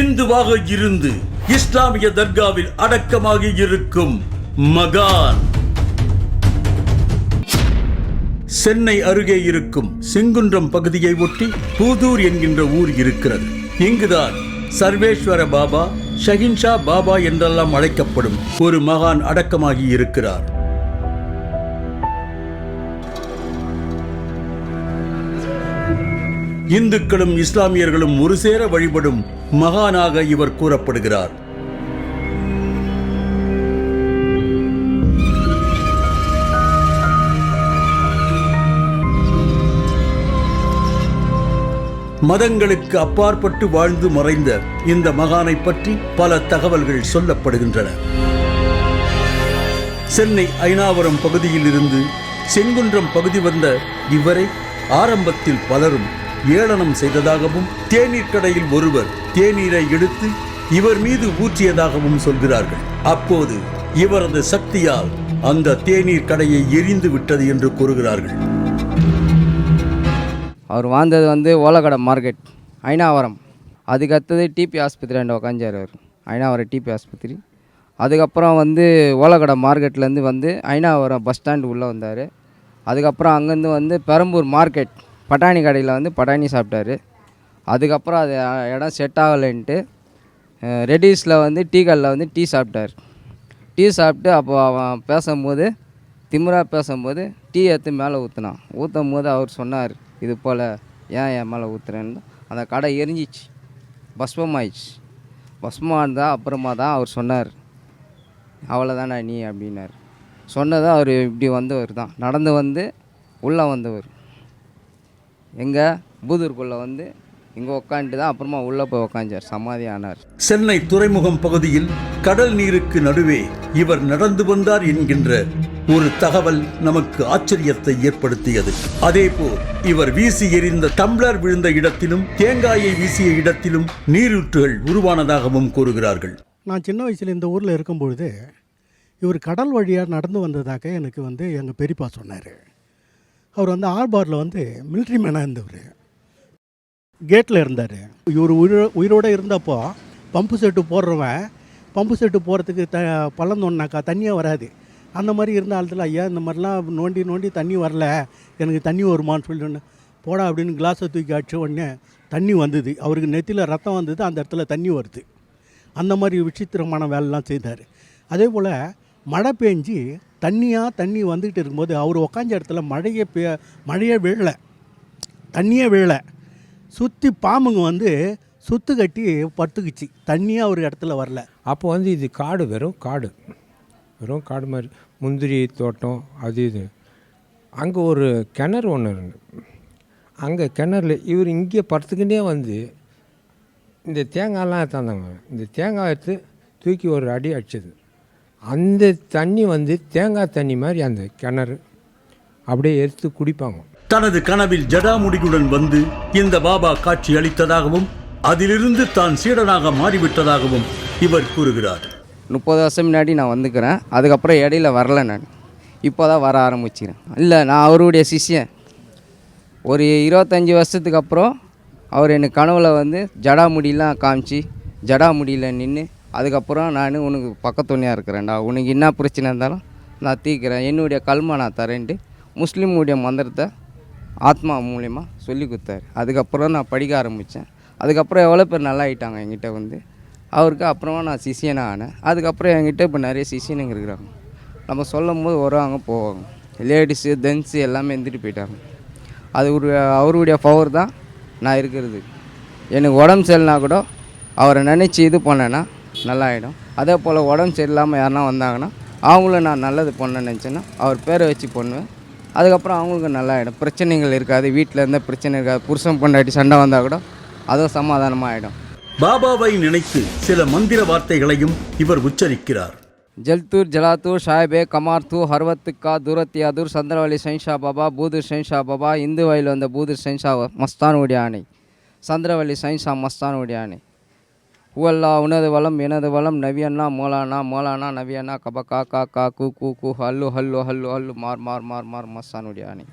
இந்துவாக இருந்து இஸ்லாமிய தர்காவில் அடக்கமாகி இருக்கும் மகான். சென்னை அருகே இருக்கும் செங்குன்றம் பகுதியை ஒட்டி பூதூர் என்கின்ற ஊர் இருக்கிறது. இங்குதான் சர்வேஸ்வர பாபா ஷஹின்ஷா பாபா என்றெல்லாம் அழைக்கப்படும் ஒரு மகான் அடக்கமாகி இருக்கிறார். இந்துக்களும் இஸ்லாமியர்களும் ஒரு சேர வழிபடும் மகானாக இவர் கூறப்படுகிறார். மதங்களுக்கு அப்பாற்பட்டு வாழ்ந்து மறைந்த இந்த மகானை பற்றி பல தகவல்கள் சொல்லப்படுகின்றன. சென்னை ஐனாவரம் பகுதியில் இருந்து செங்குன்றம் பகுதி வந்த இவரை ஆரம்பத்தில் பலரும் ஏளனம் செய்ததாகவும் தேநீர் கடையில் ஒருவர் தேநீரை எடுத்து இவர் மீது ஊற்றியதாகவும் சொல்கிறார்கள். அப்போது இவரது சக்தியால் அந்த தேநீர் கடையை எரிந்து விட்டது என்று கூறுகிறார்கள். அவர் வாழ்ந்தது வந்து ஓலக்கடை மார்க்கெட் ஐநாவரம் அதுக்கடுத்தது டிபி ஆஸ்பத்திரி ரெண்டு உக்காஞ்சார் அவர். ஐநாவரம் டிபி ஆஸ்பத்திரி. அதுக்கப்புறம் வந்து ஓலக்கடை மார்க்கெட்லேருந்து வந்து ஐநாவரம் பஸ் ஸ்டாண்டு உள்ளே வந்தார். அதுக்கப்புறம் அங்கேருந்து வந்து பெரம்பூர் மார்க்கெட் பட்டாணி கடையில் வந்து பட்டாணி சாப்பிட்டாரு. அதுக்கப்புறம் அது இடம் செட் ஆகலைன்ட்டு ரெடிஸில் வந்து டீ கடையில் வந்து டீ சாப்பிட்டார். டீ சாப்பிட்டு அப்போ அவன் பேசும்போது திமிரா பேசும்போது டீ எடுத்து மேலே ஊற்றினான் ஊற்றும் போது அவர் சொன்னார் இது போல் ஏன் என் மேலே ஊற்றுறேன்னு அந்த கடை எரிஞ்சிச்சு. பஸ்மம் ஆயிடுச்சு பஸ்மம் அப்புறமா தான் அவர் சொன்னார் அவ்வளோதானா நீ? அப்படின்னார். சொன்னது அவர் இப்படி வந்தவர் தான். நடந்து வந்து உள்ளே வந்தவர். எங்கே பூதூருக்குள்ளே வந்து இங்கே உக்காந்துட்டு தான் அப்புறமா உள்ளே போய் உக்காந்தார் சமாதி ஆனார். சென்னை துறைமுகம் பகுதியில் கடல் நீருக்கு நடுவே இவர் நடந்து வந்தார் என்கின்ற ஒரு தகவல் நமக்கு ஆச்சரியத்தை ஏற்படுத்தியது. அதேபோல் இவர் வீசி எறிந்த டம்ளர் விழுந்த இடத்திலும் தேங்காயை வீசிய இடத்திலும் நீரூற்றுகள் உருவானதாகவும் கூறுகிறார்கள். நான் சின்ன வயசில் இந்த ஊரில் இருக்கும்பொழுது இவர் கடல் வழியாக நடந்து வந்ததாக எனக்கு வந்து எங்கள் பெரியப்பா சொன்னார். அவர் வந்து ஆர்பாரில் வந்து மிலிட்ரி மேனாக இருந்தவர். கேட்டில் இருந்தார். இவர் உயிரோ உயிரோடு இருந்தப்போ பம்பு செட்டு போடுறவன் பம்பு செட்டு போகிறதுக்கு த பள்ளம் தண்ணியே வராது. அந்த மாதிரி இருந்த காலத்தில் ஐயா இந்த மாதிரிலாம் நோண்டி நோண்டி தண்ணி வரல. எனக்கு தண்ணி வருமான்னு சொல்லி போடா அப்படின்னு கிளாஸை தூக்கி அடிச்ச உடனே தண்ணி வந்தது. அவருக்கு நெத்தியில் ரத்தம் வந்தது. அந்த இடத்துல தண்ணி வருது. அந்த மாதிரி விசித்திரமான வேலைலாம் செய்தார். அதே போல் மழை பெஞ்சு தண்ணியாக தண்ணி வந்துக்கிட்டு இருக்கும்போது அவர் உக்காஞ்ச இடத்துல மழையே பெ மழையே விழலை. தண்ணியே விழலை. சுற்றி பாம்புங்க வந்து சுத்து கட்டி படுத்துக்குச்சு. தண்ணியாக ஒரு இடத்துல வரல. அப்போ வந்து இது காடு வெறும் காடு. வெறும் காடு மாதிரி. முந்திரி தோட்டம் அது இது. அங்கே ஒரு கிணறு ஒன்று இருந்து. அங்கே கிணறுல இவர் இங்கே படுத்துக்கிட்டே வந்து இந்த தேங்காய்லாம் எடுத்தாந்தாங்க இந்த தேங்காய் எடுத்து தூக்கி ஒரு அடி அடிச்சது. அந்த தண்ணி வந்து தேங்காய் தண்ணி மாதிரி அந்த கிணறு அப்படியே எடுத்து குடிப்பாங்க. தனது கனவில் ஜடாமுடியுடன் வந்து இந்த பாபா காட்சி அளித்ததாகவும் அதிலிருந்து தான் சீடனாக மாறிவிட்டதாகவும் இவர் கூறுகிறார். முப்பது வருஷம் முன்னாடி நான் வந்துக்கிறேன். அதுக்கப்புறம் இடையில வரல நான். இப்போ தான் வர ஆரம்பிச்சிக்கிறேன் இல்லை நான் அவருடைய சிஷ்யன். ஒரு இருபத்தஞ்சி வருஷத்துக்கு அப்புறம் அவர் எனக்கு கனவுல வந்து ஜடாமுடியெலாம் காமிச்சு ஜடாமுடியில் நின்று அதுக்கப்புறம் நான் உனக்கு பக்கத்துணையாக இருக்கிறேன்டா. உனக்கு என்ன பிரச்சனை இருந்தாலும் நான் தீர்க்கிறேன் என்னுடைய கல்மா நான் தரேன்ட்டு முஸ்லீமுடைய மந்திரத்தை ஆத்மா மூலியமாக சொல்லி கொடுத்தாரு. அதுக்கப்புறம் நான் படிக்க ஆரம்பித்தேன். அதுக்கப்புறம் எவ்வளோ பேர் நல்லா ஆயிட்டாங்க என்கிட்ட வந்து. அவருக்கு அப்புறமா நான் சிஷியனாக ஆனேன். அதுக்கப்புறம் என்கிட்ட இப்போ நிறைய சிஷியனுங்க இருக்கிறாங்க. நம்ம சொல்லும் போது வருவாங்க போவாங்க. லேடிஸு ஜென்ஸு எல்லாமே எழுந்துட்டு போயிட்டாங்க. அது ஒரு அவருடைய பவர் தான் நான் இருக்கிறது. எனக்கு உடம்பு சரியில்லைனா கூட அவரை நினச்சி இது பண்ணேன்னா நல்லா ஆகிடும் அதே போல் உடம்பு சரியில்லாமல் யாருனா வந்தாங்கன்னா அவங்களும் நான் நல்லது பண்ண நினச்சேன்னா அவர் பேரை வச்சு பண்ணுவேன். அதுக்கப்புறம் அவங்களுக்கு நல்லா ஆகிடும் பிரச்சனைகள் இருக்காது. வீட்டில் இருந்த பிரச்சனை இருக்காது. புருஷன் பொண்டாட்டி சண்டை வந்தால் கூட அதுவும் சமாதானமாக ஆகிடும் பாபாவை நினைத்து சில மந்திர வார்த்தைகளையும் இவர் உச்சரிக்கிறார். ஜல்தூர் ஜலாத்தூர் ஷாயபே கமார்த்தூ ஹர்வத்துக்கா தூரத்தியாதூர் சந்திரவழி சைன்ஷா பாபா பூதூர் சைன்ஷா பாபா இந்து வயல் வந்த பூதூர் சைன்ஷா மஸ்தானுடைய ஆணை சந்திரவழி சைன்ஷா மஸ்தானுடைய ஆணை ஹுவல்லா உனது வளம் எனது வளம் நவியண்ணா மோலானா மோலானா நவியண்ணா கப கா கா கா கு கு கு ஹல்லு ஹல்லு ஹல்லு ஹல்லு மார் மார் மார் மார் மஸ்தானுடைய அணி